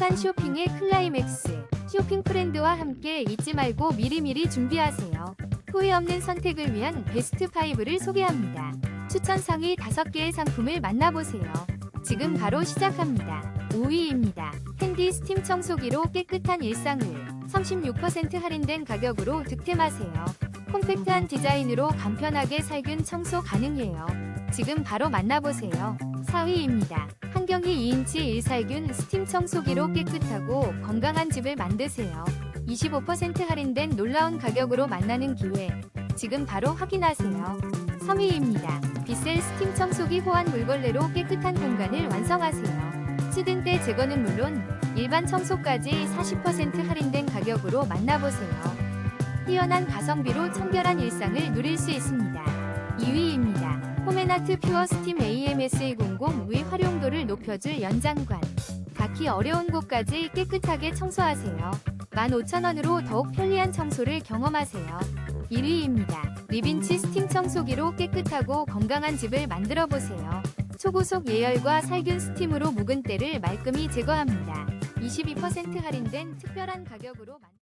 행복한 쇼핑의 클라이맥스. 쇼핑 프렌드와 함께 잊지 말고 미리미리 준비하세요. 후회 없는 선택을 위한 베스트 5를 소개합니다. 추천 상위 5개의 상품을 만나보세요. 지금 바로 시작합니다. 5위입니다. 핸디 스팀 청소기로 깨끗한 일상을 36% 할인된 가격으로 득템하세요. 콤팩트한 디자인으로 간편하게 살균 청소 가능해요. 지금 바로 만나보세요. 4위입니다. 한경이 2인치 일살균 스팀 청소기로 깨끗하고 건강한 집을 만드세요. 25% 할인된 놀라운 가격으로 만나는 기회. 지금 바로 확인하세요. 3위입니다. 비셀 스팀 청소기 호환 물걸레로 깨끗한 공간을 완성하세요. 시든 때 제거는 물론 일반 청소까지 40% 할인된 가격으로 만나보세요. 뛰어난 가성비로 청결한 일상을 누릴 수 있습니다. 2위입니다. 홈앤아트 퓨어 스팀 AMS200의 활용도를 높여줄 연장관. 각기 어려운 곳까지 깨끗하게 청소하세요. 15,000원으로 더욱 편리한 청소를 경험하세요. 1위입니다. 리빈치 스팀 청소기로 깨끗하고 건강한 집을 만들어 보세요. 초고속 예열과 살균 스팀으로 묵은 때를 말끔히 제거합니다. 22% 할인된 특별한 가격으로 만...